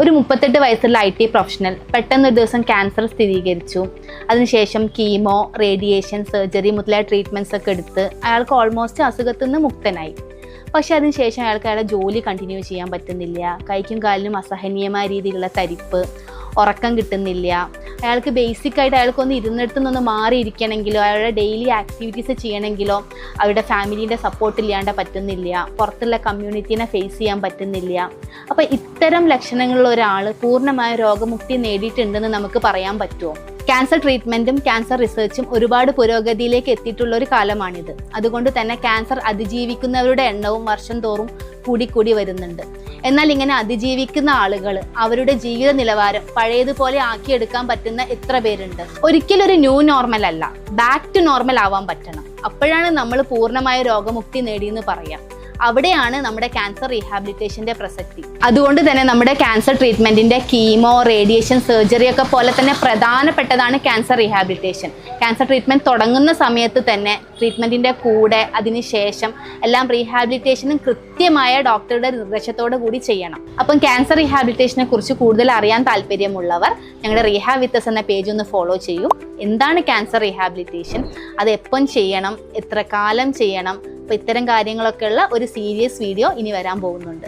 ഒരു മുപ്പത്തെട്ട് വയസ്സുള്ള ഐ ടി പ്രൊഫഷണൽ പെട്ടെന്ന് ഒരു ദിവസം ക്യാൻസർ സ്ഥിരീകരിച്ചു. അതിനുശേഷം കീമോ റേഡിയേഷൻ സർജറി മുതലായ ട്രീറ്റ്മെന്റ്സ് ഒക്കെ എടുത്ത് അയാൾക്ക് ഓൾമോസ്റ്റ് അസുഖത്തിൽ നിന്ന് മുക്തനായി. പക്ഷേ അതിനുശേഷം അയാൾക്ക് അയാളുടെ ജോലി കണ്ടിന്യൂ ചെയ്യാൻ പറ്റുന്നില്ല. കൈക്കും കാലിനും അസഹനീയമായ രീതിയിലുള്ള തരിപ്പ് ഉറക്കം കിട്ടുന്നില്ല. അയാൾക്ക് ബേസിക് ആയിട്ട് അയാൾക്കൊന്ന് ഇരുന്നിടത്തു നിന്ന് മാറിയിരിക്കണമെങ്കിലോ അയാളുടെ ഡെയിലി ആക്ടിവിറ്റീസ് ചെയ്യണമെങ്കിലോ അവരുടെ ഫാമിലീന്റെ സപ്പോർട്ട് ഇല്ലാണ്ട് പറ്റുന്നില്ല. പുറത്തുള്ള കമ്മ്യൂണിറ്റീനെ ഫേസ് ചെയ്യാൻ പറ്റുന്നില്ല. അപ്പോൾ ഇത്തരം ലക്ഷണങ്ങളുള്ള ഒരാൾ പൂർണമായ രോഗമുക്തി നേടിയിട്ടുണ്ടെന്ന് നമുക്ക് പറയാൻ പറ്റുമോ? ക്യാൻസർ ട്രീറ്റ്മെന്റും ക്യാൻസർ റിസർച്ചും ഒരുപാട് പുരോഗതിയിലേക്ക് എത്തിയിട്ടുള്ള ഒരു കാലമാണിത്. അതുകൊണ്ട് തന്നെ ക്യാൻസർ അതിജീവിക്കുന്നവരുടെ എണ്ണവും വർഷം തോറും കൂടിക്കൂടി വരുന്നുണ്ട്. എന്നാൽ ഇങ്ങനെ അതിജീവിക്കുന്ന ആളുകൾ അവരുടെ ജീവിത നിലവാരം പഴയതുപോലെ ആക്കിയെടുക്കാൻ പറ്റുന്ന എത്ര പേരുണ്ട്? ഒരിക്കലും ഒരു ന്യൂ നോർമൽ അല്ല. ബാക്ക് ടു നോർമൽ ആവാൻ പറ്റണം. അപ്പോഴാണ് നമ്മൾ പൂർണമായ രോഗമുക്തി നേടിയെന്ന് പറയാം. അവിടെയാണ് നമ്മുടെ ക്യാൻസർ റീഹാബിലിറ്റേഷന്റെ പ്രസക്തി. അതുകൊണ്ട് തന്നെ നമ്മുടെ ക്യാൻസർ ട്രീറ്റ്മെന്റിന്റെ കീമോ റേഡിയേഷൻ സർജറി ഒക്കെ പോലെ തന്നെ പ്രധാനപ്പെട്ടതാണ് ക്യാൻസർ റീഹാബിലിറ്റേഷൻ ക്യാൻസർ ട്രീറ്റ്മെന്റ് തുടങ്ങുന്ന സമയത്ത് തന്നെ ട്രീറ്റ്മെന്റിന്റെ കൂടെ അതിനുശേഷം എല്ലാം റീഹാബിലിറ്റേഷനും കൃത്യമായ ഡോക്ടറുടെ നിർദ്ദേശത്തോടു കൂടി ചെയ്യണം. അപ്പം ക്യാൻസർ റീഹാബിലിറ്റേഷനെ കുറിച്ച് കൂടുതൽ അറിയാൻ താല്പര്യമുള്ളവർ ഞങ്ങളുടെ റീഹാബ് വിത്തസ് എന്ന പേജ് ഒന്ന് ഫോളോ ചെയ്യും. എന്താണ് ക്യാൻസർ റീഹാബിലിറ്റേഷൻ അത് എപ്പം ചെയ്യണം? എത്ര കാലം ചെയ്യണം? അപ്പോൾ ഇത്തരം കാര്യങ്ങളൊക്കെയുള്ള ഒരു സീരിയസ് വീഡിയോ ഇനി വരാൻ പോകുന്നുണ്ട്.